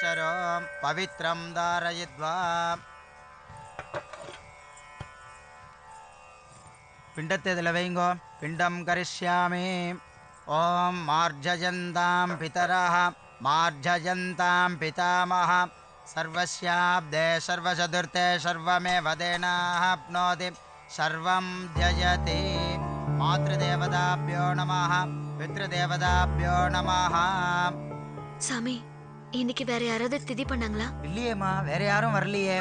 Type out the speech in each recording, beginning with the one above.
अक्षरो पवित्रं धारयित्वा। पिण्डते लवैङ्गो पिण्डं करिष्यामि। ॐ मार्जयन्तां पितरः मार्जयन्तां पितामह। सर्वस्याब्दे सर्वचतुर्थे सर्वमेव देनाप्नोति सर्वं जयति। मातृदेवताभ्यो नमः पितृदेवताभ्यो नमः। स्वामी இன்னைக்கு வேற யாராவது திதி பண்ணாங்களா? இல்லையேம்மா வேற யாரும் வரலையே.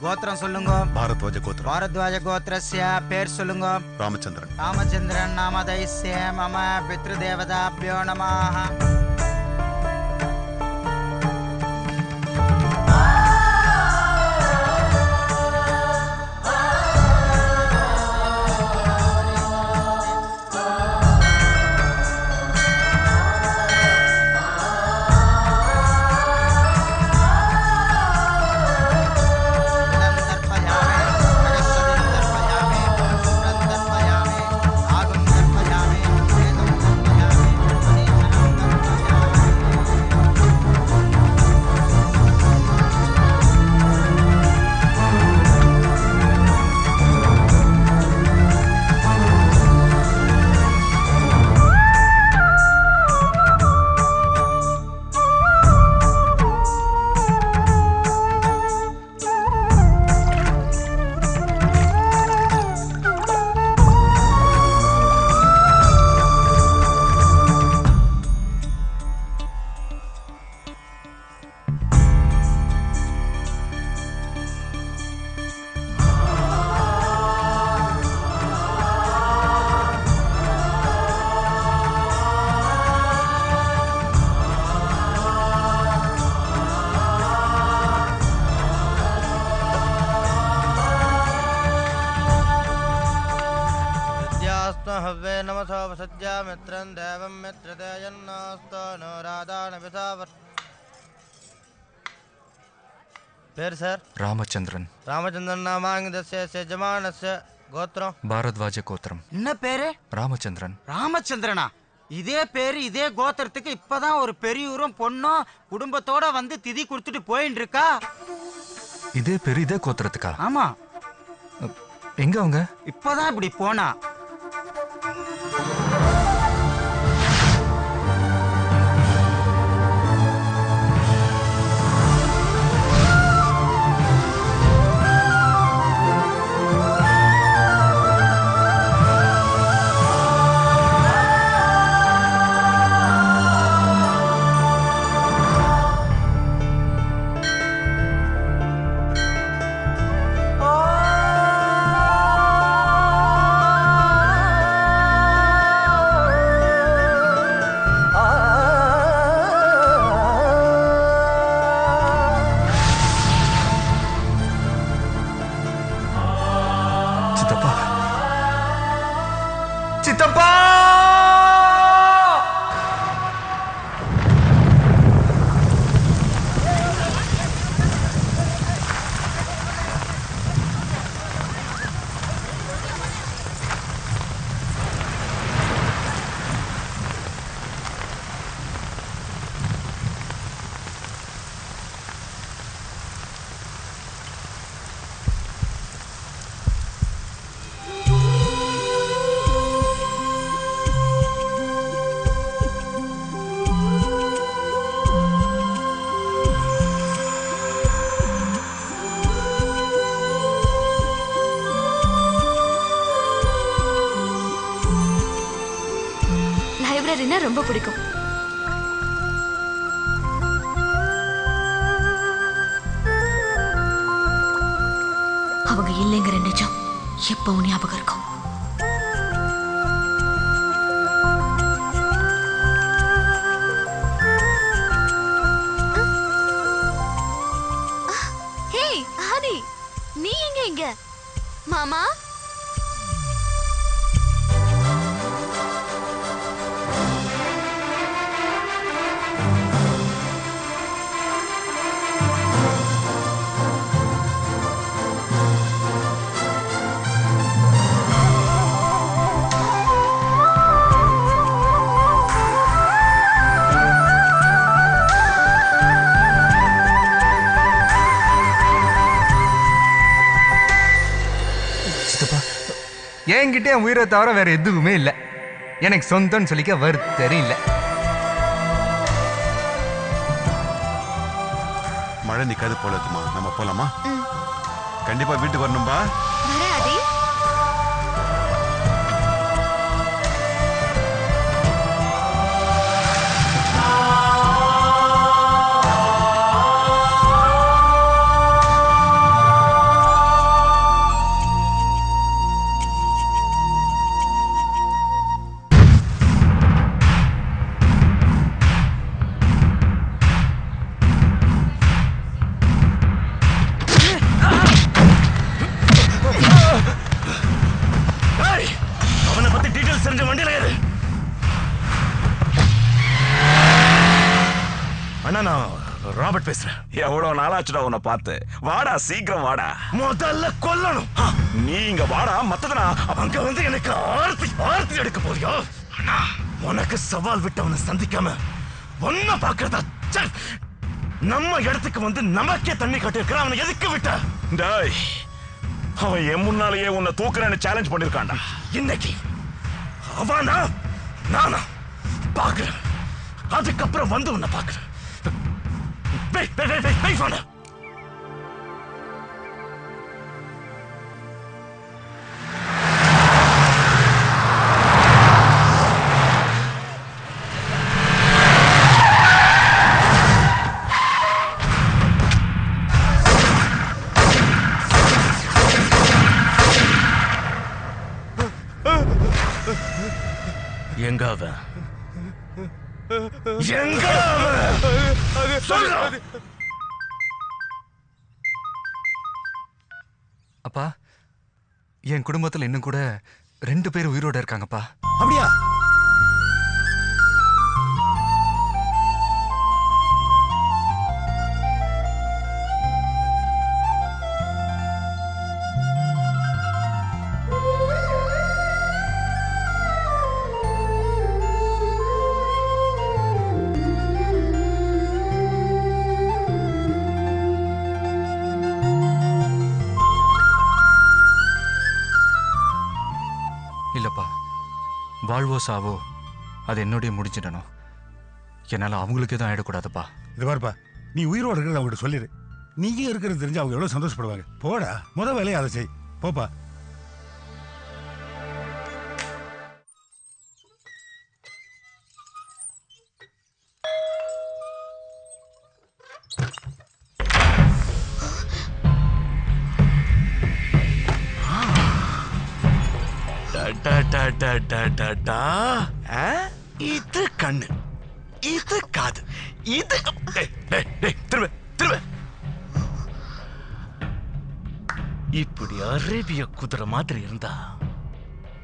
கோத்திரம் சொல்லுங்க. பாரத்வாஜ கோத்திரம். பாரத்வாஜ கோத்திரஸ்ய பேர் சொல்லுங்க. ராமச்சந்திரன். ராமச்சந்திரன் நாம தைஸ்ய மம பித்ருதேவதாभ्यो நமः பேர் சார்? ராமச்சந்திரன். ராமச்சந்திரன் நாமாங்கதஸ்ய செஜமானஸ்ய கோத்திரம். பாரத்வாஜ கோத்திரம். என்ன பேரு? ராமச்சந்திரன். ராமச்சந்திரனா? இதே பேரு இதே கோத்திரத்துக்கு இப்பதான் ஒரு பெரியூரும் பொண்ணும் குடும்பத்தோட வந்து திதி கொடுத்துட்டு போயின்னு இருக்கா இதே பேரு இதே கோத்திரத்துக்கா? ஆமா. எங்க அவங்க? இப்பதான் இப்படி போனா. ரொம்ப பிடிக்கும். அவங்க இல்லைங்கிற நிஜம் எப்பவும் ஞாபகம் இருக்கும். என்கிட்ட என் உயிரை தவிர வேற எதுவுமே இல்லை. எனக்கு சொந்தம்னு சொல்லிக்க வருத்தரே இல்லை. மழை நிக்காது போல இருக்குமா? நம்ம போலாமா? கண்டிப்பா வீட்டுக்கு வரணும்பா. எவ்வளவு நாளாச்சுடா உன்னை பார்த்து. வாடா சீக்கிரம் வாடா. முதல்ல கொல்லணும். நீ இங்க வாடா மத்ததுனா அங்க வந்து எனக்கு ஆர்த்தி ஆர்த்தி எடுக்க போறியா? உனக்கு சவால் விட்டவனை சந்திக்காம ஒன்ன பாக்குறதா. நம்ம இடத்துக்கு வந்து நமக்கே தண்ணி கட்டிருக்கிற அவனை எதுக்கு விட்ட? டேய் அவன் என் முன்னாலேயே உன்னை தூக்குறேன்னு சேலஞ்ச் பண்ணிருக்கான்டா. இன்னைக்கு அவனா? நானா? பாக்குறேன் அதுக்கப்புறம் வந்து உன்னை பாக்குறேன் வெயிட் பண்ண எங்க அவன் எங்க அவன் சொல்லு அப்பா என் குடும்பத்தில் இன்னும் கூட ரெண்டு பேர் உயிரோட இருக்காங்கப்பா. அப்படியா? வாழ்வோ சாவோ அது என்னுடைய முடிஞ்சிடணும். என்னால் அவங்களுக்கு எதுவும் ஆயிடக்கூடாதுப்பா. இது பாருப்பா நீ உயிரோடு இருக்கிறத அவங்ககிட்ட சொல்லிடு நீயே இருக்கிறது தெரிஞ்சு அவங்க எவ்வளோ சந்தோஷப்படுவாங்க. போடா முத வேலையை அதை செய். போப்பா. ஆ? இது கண்ணு. இது காது. இது திரும்ப திரும்ப. இப்படி அரேபிய குதிரை மாதிரி இருந்தா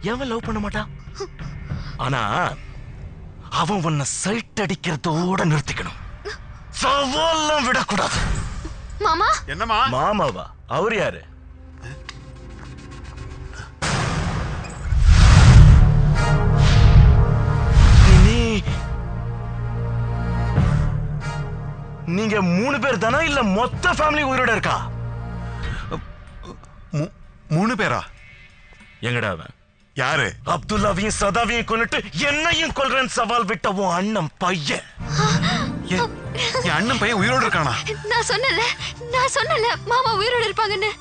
எவன் லவ் பண்ண மாட்டான்? ஆனா அவன் உன்னை சைட் அடிக்கிறதோட நிறுத்திக்கணும். சவால்லாம் விடக்கூடாது. மாமா? என்னம்மா? மாமாவா? அவர் யாரு? நீங்க மூணு பேர் தானா இல்ல மொத்த ஃபேமிலி உயிரோட இருக்கா? மூ- மூணு பேரா? எங்கடா அவன்? யாரு? அப்துல்லாவையும் சதாவையும் கொன்னுட்டு என்னையும் கொல்றேன் சவால் விட்ட உன் அண்ணன் பையன். என் என் அண்ணன் பையன் உயிரோடு இருக்கானா? நான் சொன்னல நான் சொன்னல மாமா உயிரோட இருப்பாங்கன்னு.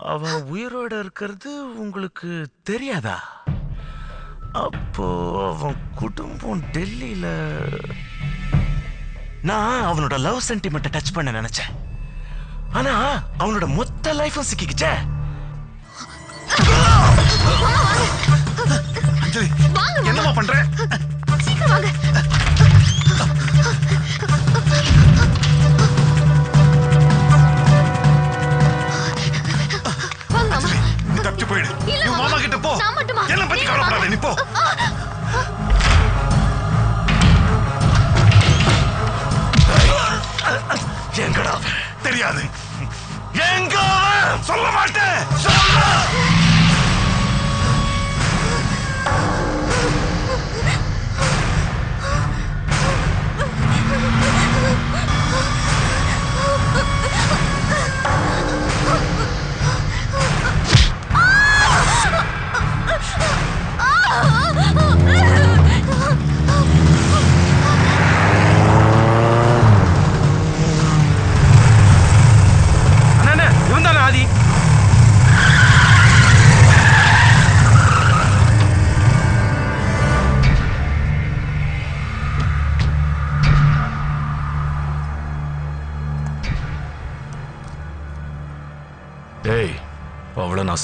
அவன் உயிரோட இருக்கிறது உங்களுக்கு தெரியாதா? அப்போ அவன் குடும்பம் டெல்லியில நான் அவனோட லவ் சென்டிமெண்ட்டை டச் பண்ண நினைச்சேன். ஆனா அவனோட மொத்த லைஃபும் சிக்கிக்கிச்சே. சொல்ல மாட்டேன்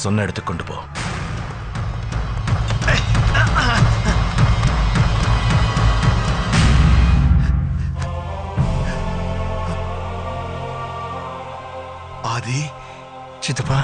சொன்ன இடத்துக்கு கொண்டு போ ஆதி சித்தப்பா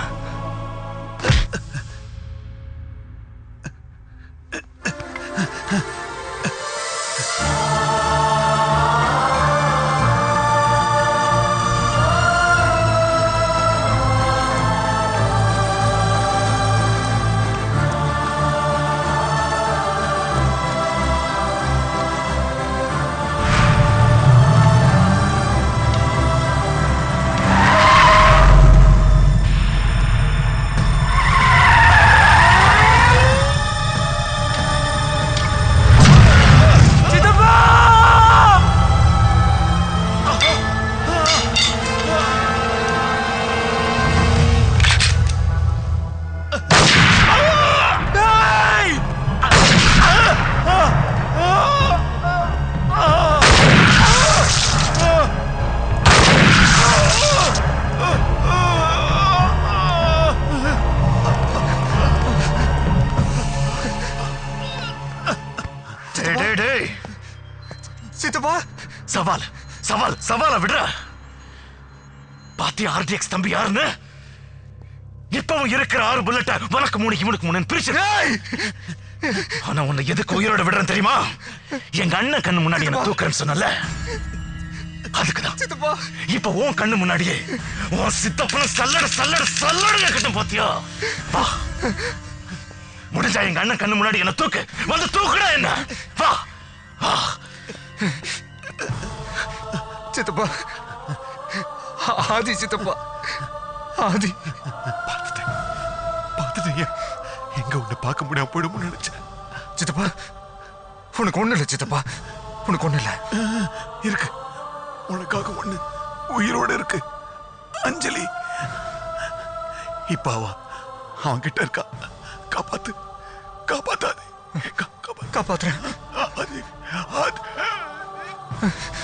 சித்தப்பா சவால் சவால் சவால விடுற. பாத்தி ஆர்டிஎக்ஸ் தம்பி யாருன்னு? இப்பவும் இருக்கிற ஆறு புல்லட்ட உனக்கு மூணு இவனுக்கு மூணு பிரிச்சு ஆனா உன்னை எதுக்கு உயிரோட விடுறேன் தெரியுமா? எங்க அண்ணன் கண்ணு முன்னாடி என்ன தூக்குறேன்னு சொன்னல அதுக்குதான். இப்ப உன் கண்ணு முன்னாடியே உன் சித்தப்பன சல்லட சல்லட சல்லட கட்டும் பாத்தியா? வா. முடிஞ்சா எங்க அண்ணன் கண்ணு முன்னாடி என்ன தூக்கு. வந்து தூக்குடா என்ன. வா. வா. சித்தப்பா. ஆதி சித்தப்பா. ஆதி. பார்த்துட்டேன். எங்க உன்னை பார்க்க முடியாம போயிடும்னு நினைச்சேன். சித்தப்பா உனக்கு ஒண்ணு இல்லை சித்தப்பா. உனக்கு ஒண்ணு இல்லை. இருக்கு. உனக்காக ஒண்ணு உயிரோட இருக்கு. அஞ்சலி. இப்பாவா அவன் கிட்ட இருக்கா. காப்பாத்து. காப்பாத்தாது. காப்பாத்துறேன். அது அது Uh.